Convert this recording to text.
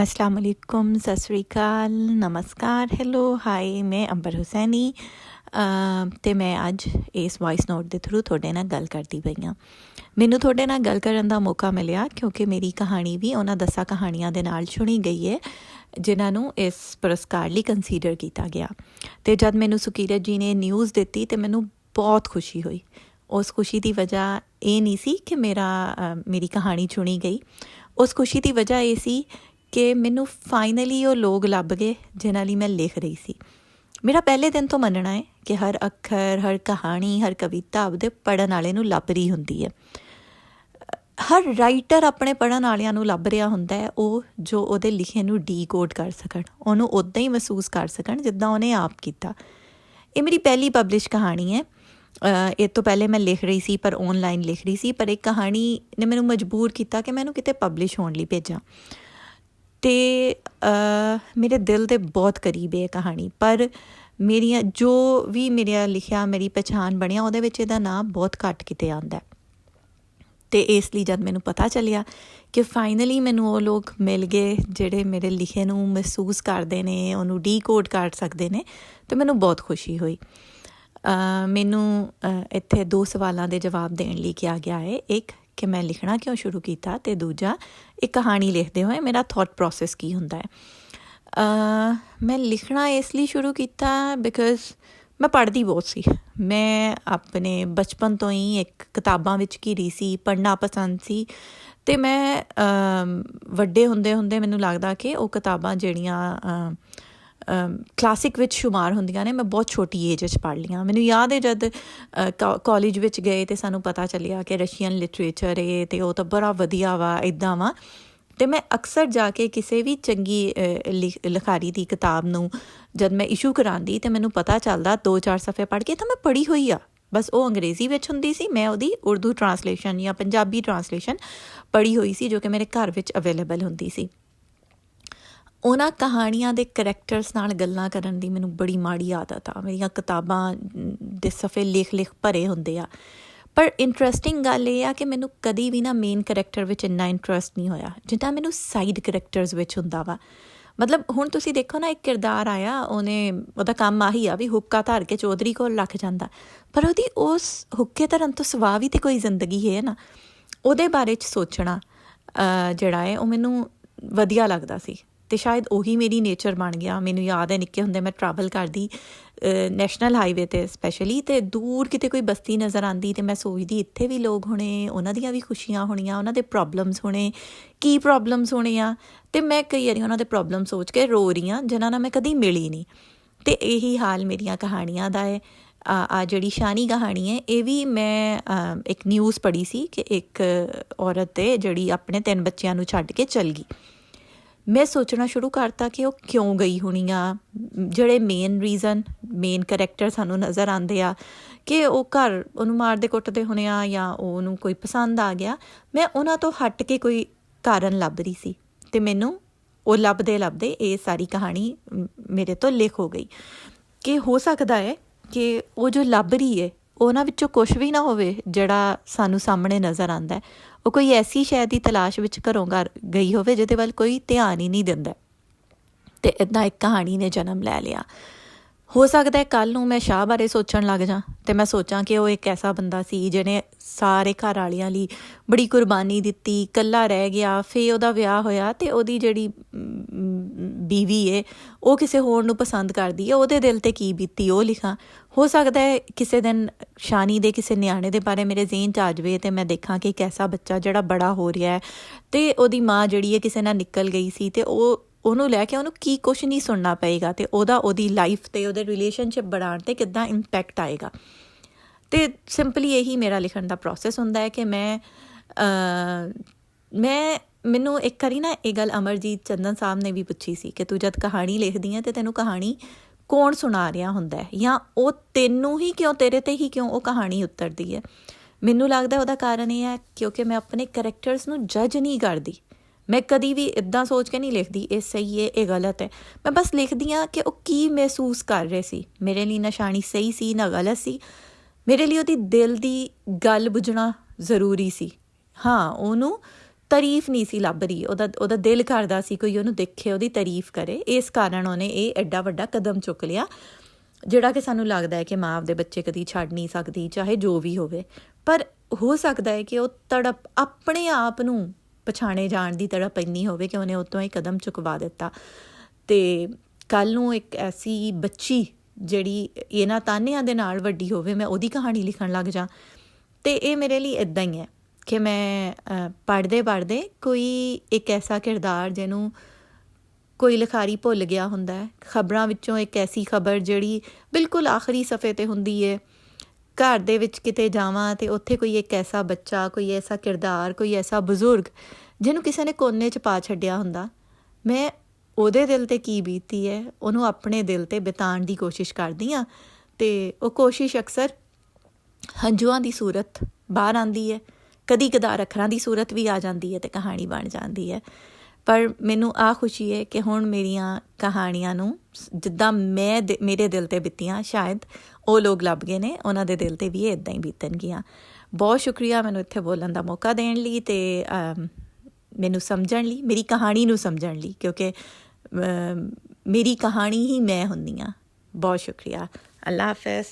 अस्सलाम वालेकुम सत श्री अकाल ਨਮਸਕਾਰ ਹੈਲੋ ਹਾਈ ਮੈਂ ਅੰਬਰ ਹੁਸੈਨੀ ਅਮ ਤੇ ਮੈਂ ਅੱਜ ਇਸ ਵੌਇਸ ਨੋਟ ਦੇ ਥਰੂ ਤੁਹਾਡੇ ਨਾਲ ਗੱਲ ਕਰਦੀ ਪਈ ਹਾਂ ਮੈਨੂੰ ਤੁਹਾਡੇ ਨਾਲ ਗੱਲ ਕਰਨ ਦਾ ਮੌਕਾ ਮਿਲਿਆ ਕਿਉਂਕਿ ਮੇਰੀ ਕਹਾਣੀ ਵੀ ਉਹਨਾਂ ਦਸਾਂ ਕਹਾਣੀਆਂ ਦੇ ਨਾਲ ਸੁਣੀ ਗਈ ਹੈ ਜਿਨ੍ਹਾਂ ਨੂੰ ਇਸ ਪੁਰਸਕਾਰ ਲਈ ਕੰਸੀਡਰ ਕੀਤਾ ਗਿਆ ਤੇ ਜਦ ਮੈਨੂੰ ਸੁਕੀਰਤ ਜੀ ਨੇ ਨਿਊਜ਼ ਦਿੱਤੀ ਤੇ ਮੈਨੂੰ ਬਹੁਤ ਖੁਸ਼ੀ ਹੋਈ ਉਸ ਖੁਸ਼ੀ ਦੀ ਵਜ੍ਹਾ ਇਹ ਨਹੀਂ ਸੀ ਕਿ ਮੇਰਾ ਅ, ਮੇਰੀ ਕਹਾਣੀ ਚੁਣੀ ਗਈ ਉਸ ਖੁਸ਼ੀ ਦੀ ਵਜ੍ਹਾ ਇਹ ਸੀ ਕਿ ਮੈਨੂੰ ਫਾਈਨਲੀ ਉਹ ਲੋਕ ਲੱਭ ਗਏ, ਜਿਨ੍ਹਾਂ ਲਈ ਮੈਂ ਲਿਖ ਰਹੀ ਸੀ। ਮੇਰਾ ਪਹਿਲੇ ਦਿਨ ਤੋਂ ਮੰਨਣਾ ਹੈ ਕਿ ਹਰ ਅੱਖਰ, ਹਰ ਕਹਾਣੀ, ਹਰ ਕਵਿਤਾ ਆਪਦੇ ਪੜਨ ਵਾਲੇ ਨੂੰ ਲੱਭ ਰਹੀ ਹੁੰਦੀ ਹੈ। ਹਰ ਰਾਈਟਰ ਆਪਣੇ ਪੜਨ ਵਾਲਿਆਂ ਨੂੰ ਲੱਭ ਰਿਹਾ ਹੁੰਦਾ ਹੈ, ਉਹ ਜੋ ਉਹਦੇ ਲਿਖੇ ਨੂੰ ਡੀਕੋਡ ਕਰ ਸਕਣ, ਉਹਨੂੰ ਉਦਾਂ ਹੀ ਮਹਿਸੂਸ ਕਰ ਸਕਣ, ਜਿੱਦਾਂ ਉਹਨੇ ਆਪ ਕੀਤਾ। ਇਹ ਮੇਰੀ ਪਹਿਲੀ ਪਬਲਿਸ਼ ਕਹਾਣੀ ਹੈ। ਇਹ ਤੋਂ ਪਹਿਲੇ ਮੈਂ ਲਿਖ ਰਹੀ ਸੀ, ਪਰ ਆਨਲਾਈਨ ਲਿਖ ਰਹੀ ਸੀ, ਪਰ ਇੱਕ ਕਹਾਣੀ ਨੇ ਮੈਨੂੰ ਮਜਬੂਰ ਕੀਤਾ ਕਿ ਮੈਂ ਇਹਨੂੰ ਕਿਤੇ ਪਬਲਿਸ਼ ਹੋਣ ਲਈ ਭੇਜਾਂ। ਅਤੇ ਮੇਰੇ ਦਿਲ ਦੇ ਬਹੁਤ ਕਰੀਬ ਹੈ ਇਹ ਕਹਾਣੀ। ਪਰ ਮੇਰੀਆਂ, ਜੋ ਵੀ ਮੇਰਾ ਲਿਖਿਆ, ਮੇਰੀ ਪਛਾਣ ਬਣਿਆ, ਉਹਦੇ ਵਿੱਚ ਇਹਦਾ ਨਾਮ ਬਹੁਤ ਘੱਟ ਕਿਤੇ ਆਉਂਦਾ ਹੈ। ਤੇ ਇਸ ਲਈ ਜਦ ਮੈਨੂੰ ਪਤਾ ਚੱਲਿਆ ਕਿ ਫਾਈਨਲੀ ਮੈਨੂੰ ਉਹ ਲੋਕ ਮਿਲ ਗਏ, ਜਿਹੜੇ ਮੇਰੇ ਲਿਖੇ ਨੂੰ ਮਹਿਸੂਸ ਕਰਦੇ ਨੇ, ਉਹਨੂੰ ਡੀਕੋਡ ਕਰ ਸਕਦੇ ਨੇ, ਤੇ ਮੈਨੂੰ ਬਹੁਤ ਖੁਸ਼ੀ ਹੋਈ। ਮੈਨੂੰ ਇੱਥੇ ਦੋ ਸਵਾਲਾਂ ਦੇ ਜਵਾਬ ਦੇਣ ਲਈ ਕਿਹਾ ਗਿਆ ਹੈ। ਇੱਕ ਕਿ ਮੈਂ ਲਿਖਣਾ ਕਿਉਂ ਸ਼ੁਰੂ ਕੀਤਾ ਤੇ ਦੂਜਾ ਇੱਕ ਕਹਾਣੀ ਲਿਖਦੇ ਹੋਏ ਮੇਰਾ ਥਾਟ ਪ੍ਰੋਸੈਸ ਕੀ ਹੁੰਦਾ ਹੈ। ਮੈਂ ਲਿਖਣਾ ਇਸ ਲਈ ਸ਼ੁਰੂ ਕੀਤਾ ਬਿਕਾਜ਼ ਮੈਂ ਪੜ੍ਹਦੀ ਬਹੁਤ ਸੀ। ਮੈਂ ਆਪਣੇ ਬਚਪਨ ਤੋਂ ਹੀ ਇੱਕ ਕਿਤਾਬਾਂ ਵਿੱਚ ਘਿਰੀ ਸੀ, ਪੜ੍ਹਨਾ ਪਸੰਦ ਸੀ ਤੇ ਮੈਂ ਵੱਡੇ ਹੁੰਦੇ ਹੁੰਦੇ ਮੈਨੂੰ ਲੱਗਦਾ ਕਿ ਉਹ ਕਿਤਾਬਾਂ ਜਿਹੜੀਆਂ ਕਲਾਸਿਕ ਵਿੱਚ ਸ਼ੁਮਾਰ ਹੁੰਦੀਆਂ ਨੇ, ਮੈਂ ਬਹੁਤ ਛੋਟੀ ਏਜ ਵਿੱਚ ਪੜ੍ਹ ਲੀਆਂ ਮੈਨੂੰ ਯਾਦ ਹੈ ਜਦ ਕਾਲਜ ਵਿੱਚ ਗਏ ਤੇ ਸਾਨੂੰ ਪਤਾ ਚੱਲਿਆ ਕਿ ਰਸ਼ੀਅਨ ਲਿਟਰੇਚਰ ਹੈ ਤੇ ਉਹ ਤਾਂ ਬੜਾ ਵਧੀਆ ਵਾ ਇਦਾਂ ਵਾ। ਤੇ ਮੈਂ ਅਕਸਰ ਜਾ ਕੇ ਕਿਸੇ ਵੀ ਚੰਗੀ ਲਿਖ- ਲਿਖਾਰੀ ਦੀ ਕਿਤਾਬ ਨੂੰ ਜਦ ਮੈਂ ਇਸ਼ੂ ਕਰਾਂਦੀ ਤੇ ਮੈਨੂੰ ਪਤਾ ਚੱਲਦਾ ਦੋ ਚਾਰ ਸਫ਼ੇ ਪੜ੍ਹ ਕੇ ਤਾਂ ਮੈਂ ਪੜ੍ਹੀ ਹੋਈ ਆ। ਬਸ ਉਹ ਅੰਗਰੇਜ਼ੀ ਵਿੱਚ ਹੁੰਦੀ ਸੀ, ਮੈਂ ਉਹਦੀ ਉਰਦੂ ਟਰਾਂਸਲੇਸ਼ਨ ਜਾਂ ਪੰਜਾਬੀ ਟਰਾਂਸਲੇਸ਼ਨ ਪੜ੍ਹੀ ਹੋਈ ਸੀ ਜੋ ਕਿ ਮੇਰੇ ਘਰ ਵਿੱਚ ਅਵੇਲੇਬਲ ਹੁੰਦੀ ਸੀ। ਉਹਨਾਂ ਕਹਾਣੀਆਂ ਦੇ ਕੈਰੈਕਟਰਸ ਨਾਲ ਗੱਲਾਂ ਕਰਨ ਦੀ ਮੈਨੂੰ ਬੜੀ ਮਾੜੀ ਆਦਤ ਆ। ਮੇਰੀਆਂ ਕਿਤਾਬਾਂ ਦੇ ਸਫ਼ੇ ਲਿਖ-ਲਿਖ ਭਰੇ ਹੁੰਦੇ ਆ। ਪਰ ਇੰਟਰਸਟਿੰਗ ਗੱਲ ਇਹ ਆ ਕਿ ਮੈਨੂੰ ਕਦੀ ਵੀ ਨਾ ਮੇਨ ਕੈਰੈਕਟਰ ਵਿੱਚ ਇੰਨਾ ਇੰਟਰਸਟ ਨਹੀਂ ਹੋਇਆ, ਜਿੱਦਾਂ ਮੈਨੂੰ ਸਾਈਡ ਕੈਰੈਕਟਰਸ ਵਿੱਚ ਹੁੰਦਾ ਵਾ। ਮਤਲਬ ਹੁਣ ਤੁਸੀਂ ਦੇਖੋ ਨਾ, ਇੱਕ ਕਿਰਦਾਰ ਆਇਆ, ਉਹਨੇ, ਉਹਦਾ ਕੰਮ ਆਹੀ ਆ ਵੀ ਹੁੱਕਾ ਧਾਰ ਕੇ ਚੌਧਰੀ ਕੋਲ ਲੱਖ ਜਾਂਦਾ। ਪਰ ਉਹਦੀ ਉਸ ਹੁੱਕੇ ਧਰਨ ਤੋਂ ਸਵਾ ਵੀ ਤੇ ਕੋਈ ਜ਼ਿੰਦਗੀ ਹੈ ਨਾ। ਉਹਦੇ ਬਾਰੇ ਚ ਸੋਚਣਾ ਜਿਹੜਾ ਹੈ, ਉਹ ਮੈਨੂੰ ਵਧੀਆ ਲੱਗਦਾ ਸੀ। ਤੇ ਸ਼ਾਇਦ ਉਹੀ ਮੇਰੀ ਨੇਚਰ ਬਣ ਗਿਆ। ਮੈਨੂੰ ਯਾਦ ਹੈ ਨਿੱਕੇ ਹੁੰਦੇ ਮੈਂ ਟਰੈਵਲ ਕਰਦੀ ਨੈਸ਼ਨਲ ਹਾਈਵੇ ਤੇ ਸਪੈਸ਼ਲੀ ਤੇ ਦੂਰ ਕਿਤੇ ਕੋਈ ਬਸਤੀ ਨਜ਼ਰ ਆਂਦੀ ਤੇ ਮੈਂ ਸੋਚਦੀ ਇੱਥੇ ਵੀ ਲੋਕ ਹੋਣੇ, ਉਹਨਾਂ ਦੀਆਂ ਵੀ ਖੁਸ਼ੀਆਂ ਹੋਣੀਆਂ, ਉਹਨਾਂ ਦੇ ਪ੍ਰੋਬਲਮਸ ਹੋਣੇ, ਕੀ ਪ੍ਰੋਬਲਮਸ ਹੋਣੇ ਆ। ਤੇ ਮੈਂ ਕਈ ਵਾਰੀ ਉਹਨਾਂ ਦੇ ਪ੍ਰੋਬਲਮ ਸੋਚ ਕੇ ਰੋ ਰਹੀ ਹਾਂ, ਜਿਨ੍ਹਾਂ ਨਾਲ ਮੈਂ ਕਦੀ ਮਿਲੀ ਨਹੀਂ। ਤੇ ਇਹੀ ਹਾਲ ਮੇਰੀਆਂ ਕਹਾਣੀਆਂ ਦਾ ਹੈ। ਆ ਜਿਹੜੀ ਸ਼ਾਨੀ ਕਹਾਣੀ ਹੈ, ਇਹ ਵੀ ਮੈਂ ਇੱਕ ਨਿਊਜ਼ ਪੜ੍ਹੀ ਸੀ ਕਿ ਇੱਕ ਔਰਤ ਹੈ ਜਿਹੜੀ ਆਪਣੇ ਤਿੰਨ ਬੱਚਿਆਂ ਨੂੰ ਛੱਡ ਕੇ ਚਲ ਗਈ। ਮੈਂ ਸੋਚਣਾ ਸ਼ੁਰੂ ਕਰਤਾ ਕਿ ਉਹ ਕਿਉਂ ਗਈ ਹੋਣੀ ਆ। ਜਿਹੜੇ ਮੇਨ ਰੀਜ਼ਨ ਮੇਨ ਕੈਰੈਕਟਰ ਸਾਨੂੰ ਨਜ਼ਰ ਆਉਂਦੇ ਆ ਕਿ ਉਹ ਘਰ ਉਹਨੂੰ ਮਾਰਦੇ ਕੁੱਟਦੇ ਹੋਣੇ ਆ ਜਾਂ ਉਹ ਉਹਨੂੰ ਕੋਈ ਪਸੰਦ ਆ ਗਿਆ। ਮੈਂ ਉਹਨਾਂ ਤੋਂ ਹਟ ਕੇ ਕੋਈ ਕਾਰਨ ਲੱਭ ਰਹੀ ਸੀ ਤੇ ਮੈਨੂੰ ਉਹ ਲੱਭਦੇ ਲੱਭਦੇ ਇਹ ਸਾਰੀ ਕਹਾਣੀ ਮੇਰੇ ਤੋਂ ਲਿਖ ਹੋ ਗਈ। ਕਿ ਹੋ ਸਕਦਾ ਹੈ ਕਿ ਉਹ ਜੋ ਲੱਭ ਰਹੀ ਹੈ ਉਹਨਾਂ ਵਿੱਚੋਂ ਕੁਝ ਵੀ ਨਾ ਹੋਵੇ ਜਿਹੜਾ ਸਾਨੂੰ ਸਾਹਮਣੇ ਨਜ਼ਰ ਆਂਦਾ ਹੈ। ਉਹ ਕੋਈ ਐਸੀ ਸ਼ੈ ਦੀ ਤਲਾਸ਼ ਵਿੱਚ ਘਰੋਂ ਘਰ ਗਈ ਹੋਵੇ ਜਿਹਦੇ ਵੱਲ ਕੋਈ ਧਿਆਨ ਹੀ ਨਹੀਂ ਦਿੰਦਾ। ਤੇ ਇਦਾਂ ਇੱਕ ਕਹਾਣੀ ਨੇ ਜਨਮ ਲੈ ਲਿਆ। ਹੋ ਸਕਦਾ ਹੈ ਕੱਲ ਨੂੰ ਮੈਂ ਸ਼ਾਹ ਬਾਰੇ ਸੋਚਣ ਲੱਗ ਜਾ ਤੇ ਮੈਂ ਸੋਚਾਂ ਕਿ ਉਹ ਇੱਕ ਐਸਾ ਬੰਦਾ ਸੀ ਜਿਹਨੇ ਸਾਰੇ ਘਰ ਵਾਲਿਆਂ ਲਈ ਬੜੀ ਕੁਰਬਾਨੀ ਦਿੱਤੀ, ਇਕੱਲਾ ਰਹਿ ਗਿਆ ਫੇ ਉਹਦਾ ਵਿਆਹ ਹੋਇਆ ਤੇ ਉਹਦੀ ਜਿਹੜੀ ਬੀਵੀ ਏ, ਉਹ ਕਿਸੇ ਹੋਰ ਨੂੰ ਪਸੰਦ ਕਰਦੀ ਹੈ ਉਹਦੇ ਦਿਲ ਤੇ ਕੀ ਬੀਤੀ ਉਹ ਲਿਖਾਂ। ਹੋ ਸਕਦਾ ਹੈ ਕਿਸੇ ਦਿਨ ਸ਼ਾਨੀ ਦੇ ਕਿਸੇ ਨਿਆਣੇ ਦੇ ਬਾਰੇ ਮੇਰੇ ਜ਼ਿਹਨ ਚ ਆ ਜਾਵੇ ਤੇ ਮੈਂ ਦੇਖਾਂ ਕਿ ਇੱਕ ਐਸਾ ਬੱਚਾ ਜਿਹੜਾ ਬੜਾ ਹੋ ਰਿਹਾ ਹੈ ਤੇ ਉਹਦੀ ਮਾਂ ਜਿਹੜੀ ਹੈ ਕਿਸੇ ਨਾਲ ਨਿਕਲ ਗਈ ਸੀ ਤੇ ਉਹ, ਉਹਨੂੰ ਲੈ ਕੇ ਉਹਨੂੰ ਕੀ ਕੁਝ ਨਹੀਂ ਸੁਣਨਾ ਪਏਗਾ ਤੇ ਉਹਦਾ, ਉਹਦੀ ਲਾਈਫ ਤੇ ਉਹਦੇ ਰਿਲੇਸ਼ਨਸ਼ਿਪ ਬਣਾਉਣ ਤੇ ਕਿੱਦਾਂ ਇੰਪੈਕਟ ਆਏਗਾ। ਤੇ ਸਿੰਪਲੀ ਇਹੀ ਮੇਰਾ ਲਿਖਣ ਦਾ ਪ੍ਰੋਸੈਸ ਹੁੰਦਾ ਹੈ ਕਿ ਮੈਂ ਮੈਂ ਮੈਨੂੰ ਇੱਕ ਵਾਰੀ ਨਾ ਇਹ ਗੱਲ ਅਮਰਜੀਤ ਚੰਦਨ ਸਾਹਿਬ ਨੇ ਵੀ ਪੁੱਛੀ ਸੀ ਕਿ ਤੂੰ ਜਦ ਕਹਾਣੀ ਲਿਖਦੀ ਹੈ ਤੇ ਤੈਨੂੰ ਕਹਾਣੀ ਕੌਣ ਸੁਣਾ ਰਿਹਾ ਹੁੰਦਾ ਹੈ? ਜਾਂ ਉਹ ਤੈਨੂੰ ਹੀ ਕਿਉਂ, ਤੇਰੇ ਤੇ ਹੀ ਕਿਉਂ ਉਹ ਕਹਾਣੀ ਉਤਰਦੀ ਹੈ? ਮੈਨੂੰ ਲੱਗਦਾ ਉਹਦਾ ਕਾਰਨ ਇਹ ਹੈ ਕਿਉਂਕਿ ਮੈਂ ਆਪਣੇ ਕੈਰੈਕਟਰਸ ਨੂੰ ਜੱਜ ਨਹੀਂ ਕਰਦੀ। ਮੈਂ ਕਦੀ ਵੀ ਇਦਾਂ ਸੋਚ ਕੇ ਨਹੀਂ ਲਿਖਦੀ, ਇਹ ਸਹੀ ਹੈ, ਇਹ ਗਲਤ ਹੈ। ਮੈਂ ਬਸ ਲਿਖਦੀ ਹਾਂ ਕਿ ਉਹ ਕੀ ਮਹਿਸੂਸ ਕਰ ਰਹੇ ਸੀ। ਮੇਰੇ ਲਈ ਨਿਸ਼ਾਨੀ ਸਹੀ ਸੀ ਨਾ ਗਲਤ ਸੀ? ਮੇਰੇ ਲਈ ਉਹਦੀ ਦਿਲ ਦੀ ਗੱਲ ਬੁੱਝਣਾ ਜ਼ਰੂਰੀ ਸੀ। ਹਾਂ, ਉਹਨੂੰ ਤਾਰੀਫ ਨਹੀਂ ਸੀ ਲੱਭ ਰਹੀ। ਉਹਦਾ ਉਹਦਾ ਦਿਲ ਕਰਦਾ ਸੀ ਕੋਈ ਉਹਨੂੰ ਦੇਖੇ, ਉਹਦੀ ਤਾਰੀਫ ਕਰੇ। ਇਸ ਕਾਰਨ ਉਹਨੇ ਇਹ ਐਡਾ ਵੱਡਾ ਕਦਮ ਚੁੱਕ ਲਿਆ, ਜਿਹੜਾ ਕਿ ਸਾਨੂੰ ਲੱਗਦਾ ਹੈ ਕਿ ਮਾਂ ਆਪਦੇ ਬੱਚੇ ਕਦੀ ਛੱਡ ਨਹੀਂ ਸਕਦੀ, ਚਾਹੇ ਜੋ ਵੀ ਹੋਵੇ। ਪਰ ਹੋ ਸਕਦਾ ਹੈ ਕਿ ਉਹ ਤੜਪ, ਆਪਣੇ ਆਪ ਨੂੰ ਪਛਾਣੇ ਜਾਣ ਦੀ ਤੜਪ ਇੰਨੀ ਹੋਵੇ ਕਿ ਉਹਨੇ ਉਤੋਂ ਹੀ ਕਦਮ ਚੁਕਵਾ ਦਿੱਤਾ। ਤੇ ਕੱਲ ਨੂੰ ਇੱਕ ਐਸੀ ਬੱਚੀ ਜਿਹੜੀ ਇਹਨਾਂ ਤਾਨਿਆਂ ਦੇ ਨਾਲ ਵੱਡੀ ਹੋਵੇ, ਮੈਂ ਉਹਦੀ ਕਹਾਣੀ ਲਿਖਣ ਲੱਗ ਜਾ। ਤੇ ਇਹ ਮੇਰੇ ਲਈ ਇਦਾਂ ਹੀ ਹੈ। ਕਿ ਮੈਂ ਪੜ੍ਹਦੇ ਪੜ੍ਹਦੇ ਕੋਈ ਇੱਕ ਐਸਾ ਕਿਰਦਾਰ ਜਿਹਨੂੰ ਕੋਈ ਲਿਖਾਰੀ ਭੁੱਲ ਗਿਆ ਹੁੰਦਾ ਹੈ। ਖਬਰਾਂ ਵਿੱਚੋਂ ਇੱਕ ਐਸੀ ਖਬਰ ਜਿਹੜੀ ਬਿਲਕੁਲ ਆਖਰੀ ਸਫੇ ਤੇ ਹੁੰਦੀ ਹੈ ਘਰ ਦੇ ਵਿੱਚ ਕਿਤੇ ਜਾਵਾਂ ਤੇ ਉੱਥੇ ਕੋਈ ਇੱਕ ਐਸਾ ਬੱਚਾ, ਕੋਈ ਐਸਾ ਕਿਰਦਾਰ, ਕੋਈ ਐਸਾ ਬਜ਼ੁਰਗ ਜਿਹਨੂੰ ਕਿਸੇ ਨੇ ਕੋਨੇ 'ਚ ਪਾ ਛੱਡਿਆ ਹੁੰਦਾ। ਮੈਂ ਉਹਦੇ ਦਿਲ ਤੇ ਕੀ ਬੀਤੀ ਹੈ ਉਹਨੂੰ ਆਪਣੇ ਦਿਲ ਤੇ ਬਿਤਾਉਣ ਦੀ ਕੋਸ਼ਿਸ਼ ਕਰਦੀ ਆ ਤੇ ਉਹ ਕੋਸ਼ਿਸ਼ ਅਕਸਰ ਹੰਝੂਆਂ ਦੀ ਸੂਰਤ ਬਾਹਰ ਆਂਦੀ ਹੈ ਕਦੀ ਕਦਾਰ ਅੱਖਰਾਂ ਦੀ ਸੂਰਤ ਵੀ ਆ ਜਾਂਦੀ ਹੈ ਤੇ ਕਹਾਣੀ ਬਣ ਜਾਂਦੀ ਹੈ। ਪਰ ਮੈਨੂੰ ਆ ਖੁਸ਼ੀ ਹੈ ਕਿ ਹੁਣ ਮੇਰੀਆਂ ਕਹਾਣੀਆਂ ਨੂੰ ਜਿੱਦਾਂ ਮੈਂ ਮੇਰੇ ਦਿਲ ਤੇ ਬੀਤੀਆਂ, ਸ਼ਾਇਦ ਉਹ ਲੋਕ ਲੱਭ ਗਏ ਨੇ, ਉਹਨਾਂ ਦੇ ਦਿਲ ਤੇ ਵੀ ਇਦਾਂ ਹੀ ਬੀਤਣਗੀਆਂ ਬਹੁਤ ਸ਼ੁਕਰੀਆ ਮੈਨੂੰ ਇੱਥੇ ਬੋਲਣ ਦਾ ਮੌਕਾ ਦੇਣ ਲਈ ਤੇ ਮੈਨੂੰ ਸਮਝਣ ਲਈ, ਮੇਰੀ ਕਹਾਣੀ ਨੂੰ ਸਮਝਣ ਲਈ, ਕਿਉਂਕਿ ਮੇਰੀ ਕਹਾਣੀ ਹੀ ਮੈਂ ਹੁੰਦੀ ਆ ਬਹੁਤ ਸ਼ੁਕਰੀਆ। ਅੱਲਾ ਹਾਫਿਜ਼।